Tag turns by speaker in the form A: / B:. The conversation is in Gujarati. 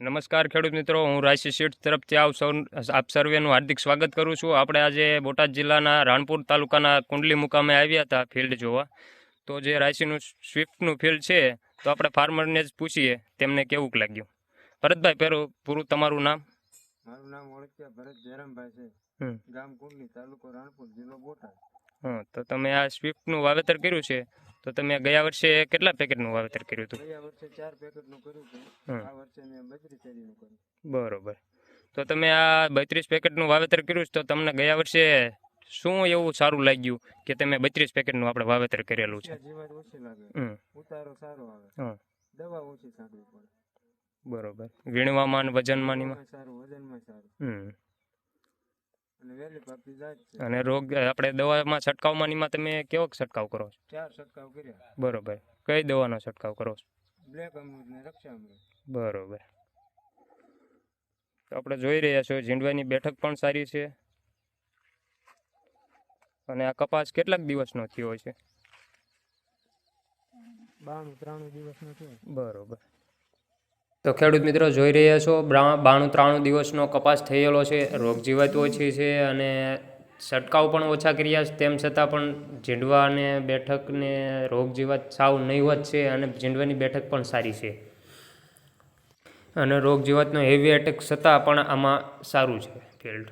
A: નમસ્કાર ખેડૂત મિત્રો હું રાશિ સીટ તરફથી આપ સૌ આપ સર્વેનું હાર્દિક સ્વાગત કરું છું. આપણે આજે બોટાદ જિલ્લાના રાણપુર તાલુકાના કુંડલી મુકામે આવ્યા હતા ફિલ્ડ જોવા. તો જે રાશિનું સ્વિફ્ટનું ફિલ્ડ છે તો આપણે ફાર્મરને જ પૂછીએ તેમને કેવું લાગ્યું? ભરતભાઈ પહેલું પૂરું તમારું નામ?
B: મારું નામ ઓળખ્યા ભરત જયરામભાઈ છે. ગામ કુંડલી તાલુકો રાણપુર જિલ્લો બોટાદ.
A: હં તો તમે આ સ્વિફ્ટનું વાવેતર કર્યું છે. તો તમે ગયા વર્ષે કેટલા પેકેટનું વાવેતર કર્યું હતું?
B: ગયા વર્ષે ચાર પેકેટનું કર્યું છે આ વર્ષે મેં બત્રીસ શેરીનું કર્યું.
A: બરોબર. તો તમે આ બત્રીસ પેકેટનું વાવેતર કર્યું છે તો તમને ગયા વર્ષે શું એવું સારું લાગ્યું કે તમે બત્રીસ પેકેટનું આપણે વાવેતર કરેલું છે?
B: જીવાત ઓછી લાગે. ઉતારો સારો આવે. દવા ઓછી પડે.
A: બરોબર. વીણવામાં વજનમાં
B: સારું વજનમાં સારું.
A: હમ.
B: અને
A: રોગ આપણે દવામાં છંટકાવમાં એમાં તમે કેવો છંટકાવ કરો છો?
B: ચાર છંટકાવ કર્યા.
A: બરોબર. કઈ દવાનો છંટકાવ કરો છો?
B: બ્લેક અમૃત ને રક્ષા અમૃત.
A: બરોબર. તો આપણે જોઈ રહ્યા છો ઝીંડવાની બેઠક પણ સારી છે. અને આ કપાસ કેટલાક દિવસનો થયો છે?
B: બાણું ત્રાણું દિવસનો છે
A: બરોબર. તો ખેડૂત મિત્રો જોઈ રહ્યા છો બાણું ત્રાણું દિવસનો કપાસ થયેલો છે, રોગ જીવાત ઓછી છે અને છંટકાવ પણ ઓછા કર્યા છે, તેમ છતાં પણ ઝીંડવા બેઠકને રોગ જીવાત સાવ નહીવત છે અને ઝીંડવાની બેઠક પણ સારી છે. અને રોગ જીવાતનો હેવી એટેક છતાં પણ આમાં સારું છે ફિલ્ડ